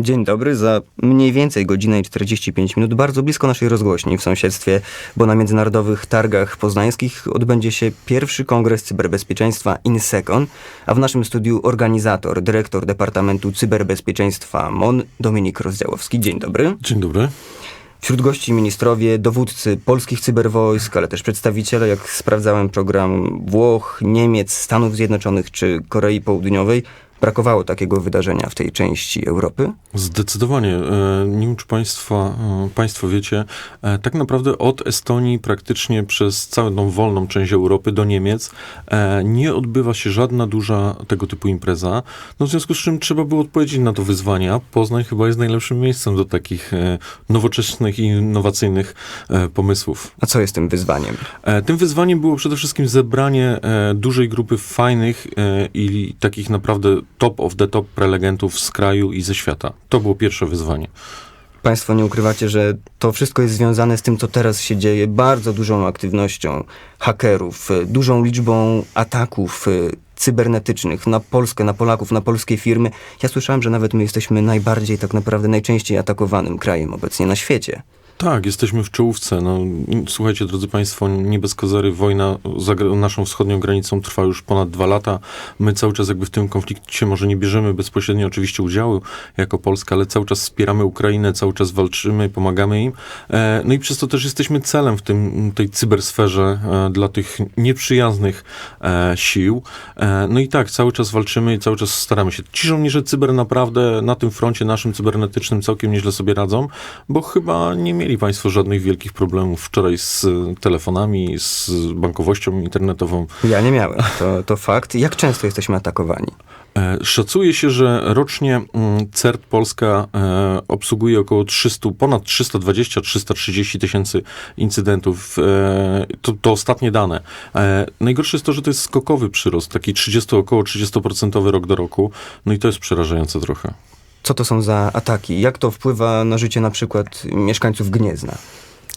Dzień dobry, za mniej więcej godzinę i 45 minut, bardzo blisko naszej rozgłośni w sąsiedztwie, bo na międzynarodowych targach poznańskich odbędzie się pierwszy kongres cyberbezpieczeństwa INSECON, a w naszym studiu organizator, dyrektor Departamentu Cyberbezpieczeństwa MON, Dominik Rozdziałowski. Dzień dobry. Dzień dobry. Wśród gości ministrowie, dowódcy polskich cyberwojsk, ale też przedstawiciele, jak sprawdzałem program Włoch, Niemiec, Stanów Zjednoczonych czy Korei Południowej. Brakowało takiego wydarzenia w tej części Europy? Zdecydowanie. E, nie wiem, czy państwa, e, Państwo wiecie, e, tak naprawdę od Estonii praktycznie przez całą tą wolną część Europy do Niemiec nie odbywa się żadna duża tego typu impreza. No w związku z czym trzeba było odpowiedzieć na to wyzwanie, a Poznań chyba jest najlepszym miejscem do takich nowoczesnych i innowacyjnych pomysłów. A co jest tym wyzwaniem? Tym wyzwaniem było przede wszystkim zebranie dużej grupy fajnych i takich naprawdę top of the top prelegentów z kraju i ze świata. To było pierwsze wyzwanie. Państwo nie ukrywacie, że to wszystko jest związane z tym, co teraz się dzieje, bardzo dużą aktywnością hakerów, dużą liczbą ataków y, cybernetycznych na Polskę, na Polaków, na polskie firmy. Ja słyszałem, że nawet my jesteśmy najbardziej, tak naprawdę najczęściej atakowanym krajem obecnie na świecie. Tak, jesteśmy w czołówce. No, słuchajcie, drodzy Państwo, nie bez kozery wojna za naszą wschodnią granicą trwa już ponad dwa lata. My cały czas jakby w tym konflikcie może nie bierzemy bezpośrednio oczywiście udziału jako Polska, ale cały czas wspieramy Ukrainę, cały czas walczymy, pomagamy im. E, no i przez to też jesteśmy celem w tym, tej cybersferze e, dla tych nieprzyjaznych e, sił. No i tak, cały czas walczymy i cały czas staramy się. Ci żołnierze cyber naprawdę na tym froncie naszym cybernetycznym całkiem nieźle sobie radzą, bo chyba nie mieli mieli Państwo żadnych wielkich problemów wczoraj z telefonami, z bankowością internetową? Ja nie miałem, to, to fakt. Jak często jesteśmy atakowani? E, szacuje się, że rocznie mm, CERT Polska e, obsługuje około 300, ponad 320-330 tysięcy incydentów. E, to, to ostatnie dane. Najgorsze jest to, że to jest skokowy przyrost, taki 30, około 30% rok do roku. No i to jest przerażające trochę. Co to są za ataki? Jak to wpływa na życie na przykład mieszkańców Gniezna?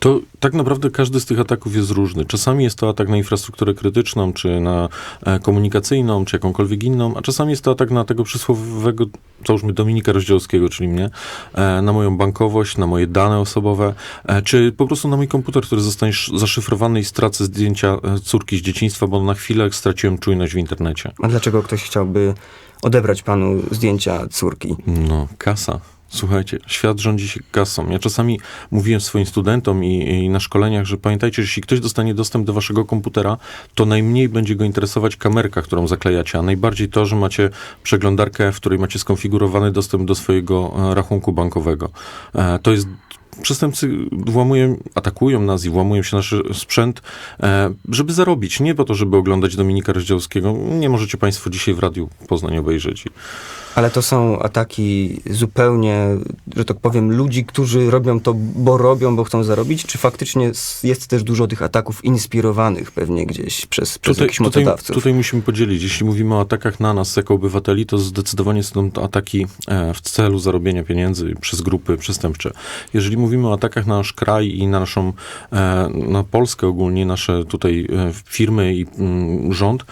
To tak naprawdę każdy z tych ataków jest różny. Czasami jest to atak na infrastrukturę krytyczną, czy na e, komunikacyjną, czy jakąkolwiek inną, a czasami jest to atak na tego przysłowiowego, załóżmy Dominika Rozdziałowskiego, czyli mnie, e, na moją bankowość, na moje dane osobowe, e, czy po prostu na mój komputer, który zostanie zaszyfrowany i stracę zdjęcia córki z dzieciństwa, bo na chwilę straciłem czujność w internecie. A dlaczego ktoś chciałby odebrać panu zdjęcia córki? No, kasa. Słuchajcie, świat rządzi się kasą. Ja czasami mówiłem swoim studentom i, i, na szkoleniach, że pamiętajcie, że jeśli ktoś dostanie dostęp do waszego komputera, to najmniej będzie go interesować kamerka, którą zaklejacie, a najbardziej to, że macie przeglądarkę, w której macie skonfigurowany dostęp do swojego e, rachunku bankowego. E, to jest przestępcy włamują, atakują nas i włamują się nasz sprzęt, e, żeby zarobić. Nie po to, żeby oglądać Dominika Rozdziałskiego. Nie możecie Państwo dzisiaj w Radiu Poznań obejrzeć. Ale to są ataki zupełnie, że tak powiem, ludzi, którzy robią to, bo robią, bo chcą zarobić? Czy faktycznie jest też dużo tych ataków inspirowanych pewnie gdzieś przez, przez tutaj? Tutaj, tutaj musimy podzielić. Jeśli mówimy o atakach na nas jako obywateli, to zdecydowanie są to ataki e, w celu zarobienia pieniędzy przez grupy przestępcze. Jeżeli mówimy o atakach na nasz kraj i na naszą, e, na Polskę ogólnie, nasze tutaj e, firmy i mm, rząd,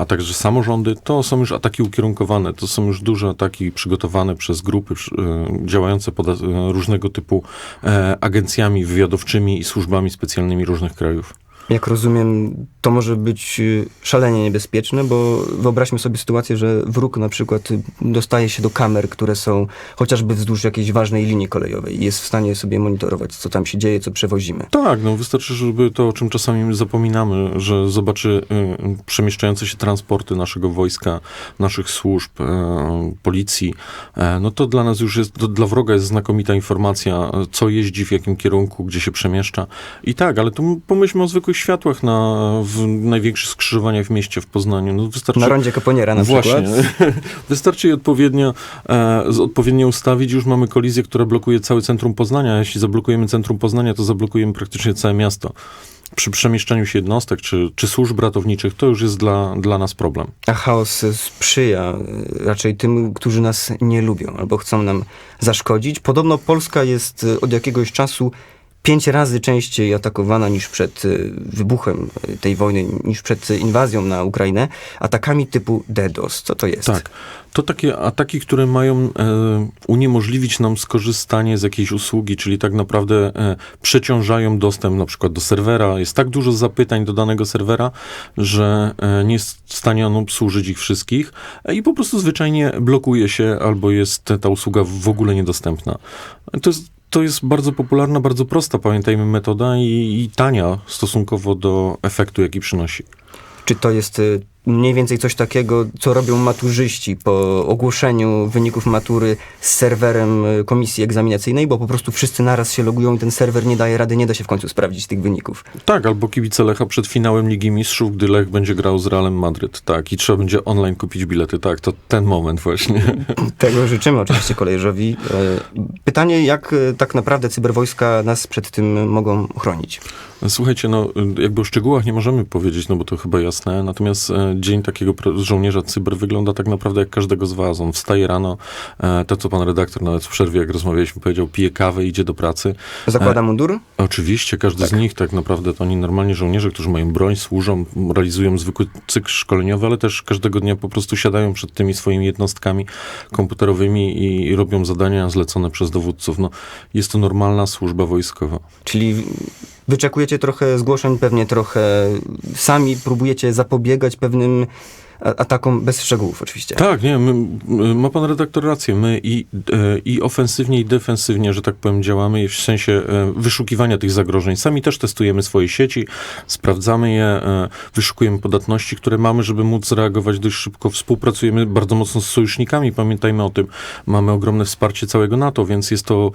a także samorządy, to są już ataki ukierunkowane. To są już duże duże ataki przygotowane przez grupy e, działające pod e, różnego typu e, agencjami wywiadowczymi i służbami specjalnymi różnych krajów. Jak rozumiem, to może być y, szalenie niebezpieczne, bo wyobraźmy sobie sytuację, że wróg na przykład dostaje się do kamer, które są chociażby wzdłuż jakiejś ważnej linii kolejowej i jest w stanie sobie monitorować, co tam się dzieje, co przewozimy. Tak, no wystarczy, żeby to, o czym czasami zapominamy, że zobaczy y, przemieszczające się transporty naszego wojska, naszych służb, y, policji, y, no to dla nas już jest, dla wroga jest znakomita informacja, co jeździ, w jakim kierunku, gdzie się przemieszcza. I tak, ale tu pomyślmy o zwykłych światłach na w największych skrzyżowaniach w mieście w Poznaniu. No wystarczy, na rondzie Kaponiera na właśnie, przykład. wystarczy je odpowiednio, e, odpowiednio ustawić, już mamy kolizję, która blokuje całe centrum Poznania. Jeśli zablokujemy centrum Poznania, to zablokujemy praktycznie całe miasto przy przemieszczaniu się jednostek czy, czy służb ratowniczych, to już jest dla, dla nas problem. A chaos sprzyja e, raczej tym, którzy nas nie lubią albo chcą nam zaszkodzić. Podobno Polska jest e, od jakiegoś czasu pięć razy częściej atakowana niż przed y, wybuchem y, tej wojny, niż przed y, inwazją na Ukrainę, atakami typu DDoS. Co to jest? Tak. To takie ataki, które mają e, uniemożliwić nam skorzystanie z jakiejś usługi, czyli tak naprawdę e, przeciążają dostęp na przykład do serwera. Jest tak dużo zapytań do danego serwera, że e, nie jest w stanie on obsłużyć ich wszystkich e, i po prostu zwyczajnie blokuje się albo jest ta usługa w ogóle niedostępna. To jest to jest bardzo popularna, bardzo prosta, pamiętajmy, metoda i, i tania stosunkowo do efektu, jaki przynosi. Czy to jest y, mniej więcej coś takiego, co robią maturzyści po ogłoszeniu wyników matury z serwerem y, komisji egzaminacyjnej, bo po prostu wszyscy naraz się logują i ten serwer nie daje rady, nie da się w końcu sprawdzić tych wyników. Tak, albo kibice Lecha przed finałem Ligi Mistrzów, gdy Lech będzie grał z Realem Madryt. Tak, i trzeba będzie online kupić bilety. Tak, to ten moment właśnie. Tego życzymy oczywiście kolejarzowi. E, Pytanie, jak e, tak naprawdę cyberwojska nas przed tym mogą chronić? Słuchajcie, no jakby o szczegółach nie możemy powiedzieć, no bo to chyba jasne, natomiast e, dzień takiego żołnierza cyber wygląda tak naprawdę jak każdego z was. On wstaje rano, e, to co pan redaktor nawet w przerwie, jak rozmawialiśmy, powiedział, pije kawę, idzie do pracy. Zakłada mundur? Oczywiście, każdy z nich tak naprawdę to oni normalnie żołnierze, którzy mają broń, służą, realizują zwykły cykl szkoleniowy, ale też każdego dnia po prostu siadają przed tymi swoimi jednostkami komputerowymi i robią zadania zlecone przez dowódców. No, jest to normalna służba wojskowa. Czyli wyczekujecie trochę zgłoszeń, pewnie trochę sami próbujecie zapobiegać pewnym atakom, bez szczegółów oczywiście. Tak, nie, my, ma pan redaktor rację. My i, e, i ofensywnie, i defensywnie, że tak powiem, działamy w sensie e, wyszukiwania tych zagrożeń. Sami też testujemy swoje sieci, sprawdzamy je, e, wyszukujemy podatności, które mamy, żeby móc reagować dość szybko. Współpracujemy bardzo mocno z sojusznikami, pamiętajmy o tym. Mamy ogromne wsparcie całego NATO, więc jest to,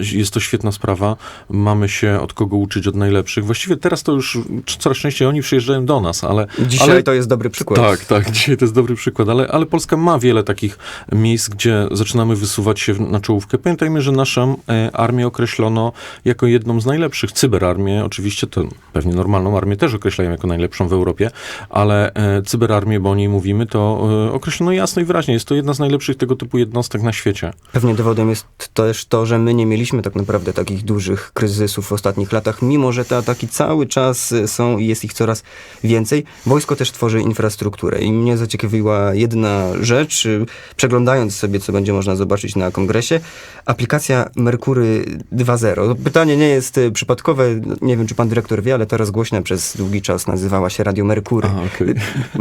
jest to świetna sprawa. Mamy się od kogo uczyć, od najlepszych. Właściwie teraz to już coraz częściej oni przyjeżdżają do nas, ale... Dzisiaj ale, to jest dobry przykład. tak, tak, dzisiaj to jest dobry przykład, ale, ale Polska ma wiele takich miejsc, gdzie zaczynamy wysuwać się na czołówkę. Pamiętajmy, że naszą e, armię określono jako jedną z najlepszych. Cyberarmię, oczywiście to pewnie normalną armię też określają jako najlepszą w Europie, ale e, cyberarmię, bo o niej mówimy, to e, określono jasno i wyraźnie. Jest to jedna z najlepszych tego typu jednostek na świecie. Pewnie dowodem jest też to, że my nie mieliśmy tak naprawdę takich dużych kryzysów w ostatnich latach, mimo że te ataki cały czas są i jest ich coraz więcej. Wojsko też tworzy infrastrukturę i mnie zaciekawiła jedna rzecz, y, przeglądając sobie, co będzie można zobaczyć na kongresie, aplikacja Merkury 2.0. Pytanie nie jest y, przypadkowe, nie wiem, czy pan dyrektor wie, ale teraz głośna przez długi czas nazywała się Radio Merkury. Aha, okej.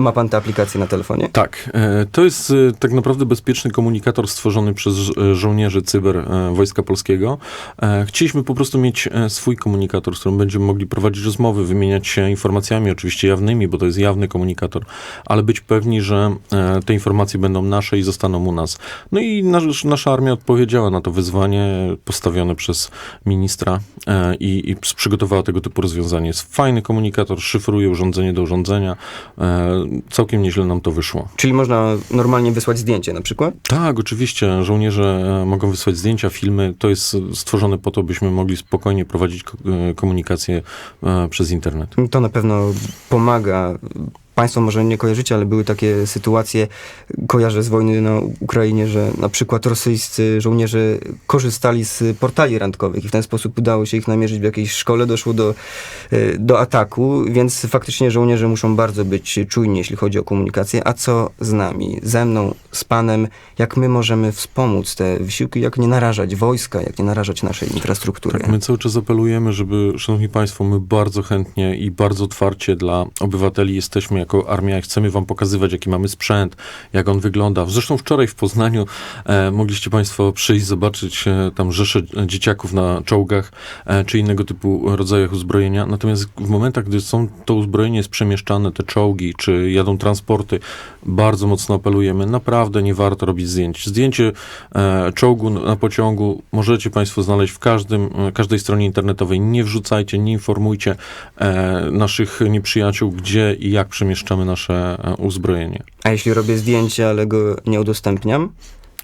Ma pan tę aplikację na telefonie? Tak, e, to jest e, tak naprawdę bezpieczny komunikator stworzony przez e, żołnierzy cyber e, Wojska Polskiego. Chcieliśmy po prostu mieć swój komunikator, z którym będziemy mogli prowadzić rozmowy, wymieniać się informacjami, oczywiście jawnymi, bo to jest jawny komunikator, ale być pewni, że e, te informacje będą nasze i zostaną u nas. No i nasz, nasza armia odpowiedziała na to wyzwanie postawione przez ministra e, i, i przygotowała tego typu rozwiązanie. Jest fajny komunikator, szyfruje urządzenie do urządzenia. E, Całkiem nieźle nam to wyszło. Czyli można normalnie wysłać zdjęcie na przykład? Tak, oczywiście. Żołnierze mogą wysłać zdjęcia, filmy. To jest stworzone po to, byśmy mogli spokojnie prowadzić ko- komunikację przez internet. To na pewno pomaga. Państwo może nie kojarzycie, ale były takie sytuacje, kojarzę z wojny na Ukrainie, że na przykład rosyjscy żołnierze korzystali z portali randkowych i w ten sposób udało się ich namierzyć w jakiejś szkole, doszło do, e, do ataku, więc faktycznie żołnierze muszą bardzo być czujni, jeśli chodzi o komunikację. A co z nami, ze mną, z panem, jak my możemy wspomóc te wysiłki, jak nie narażać wojska, jak nie narażać naszej infrastruktury? Tak, my cały czas apelujemy, żeby, szanowni państwo, my bardzo chętnie i bardzo otwarcie dla obywateli jesteśmy jako armia chcemy wam pokazywać, jaki mamy sprzęt, jak on wygląda. Zresztą wczoraj w Poznaniu e, mogliście państwo przyjść, zobaczyć e, tam rzesze dzieciaków na czołgach, e, czy innego typu rodzajach uzbrojenia. Natomiast w momentach, gdy są, to uzbrojenie jest przemieszczane, te czołgi, czy jadą transporty, bardzo mocno apelujemy, naprawdę nie warto robić zdjęć. Zdjęcie e, czołgu na pociągu możecie Państwo znaleźć w każdym, e, każdej stronie internetowej. Nie wrzucajcie, nie informujcie e, naszych nieprzyjaciół, gdzie i jak przemieszczamy nasze e, uzbrojenie. A jeśli robię zdjęcie, ale go nie udostępniam?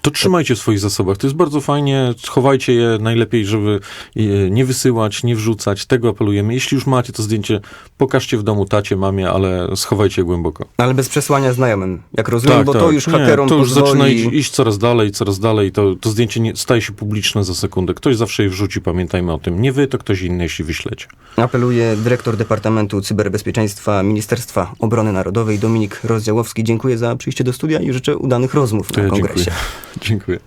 To trzymajcie w swoich zasobach. To jest bardzo fajnie. Chowajcie je najlepiej, żeby je nie wysyłać, nie wrzucać. Tego apelujemy. Jeśli już macie to zdjęcie, pokażcie w domu tacie, mamie, ale schowajcie je głęboko. Ale bez przesłania znajomym, jak rozumiem, bo to już Tak, Nie, hakerom To już pozwoli... zaczyna iść, iść coraz dalej, coraz dalej. To, to zdjęcie nie, staje się publiczne za sekundę. Ktoś zawsze je wrzuci, pamiętajmy o tym. Nie wy, to ktoś inny, jeśli wyślecie. Apeluje dyrektor Departamentu Cyberbezpieczeństwa Ministerstwa Obrony Narodowej Dominik Rozdziałowski. Dziękuję za przyjście do studia i życzę udanych rozmów To na ja kongresie. dziękuję. Dziękuję.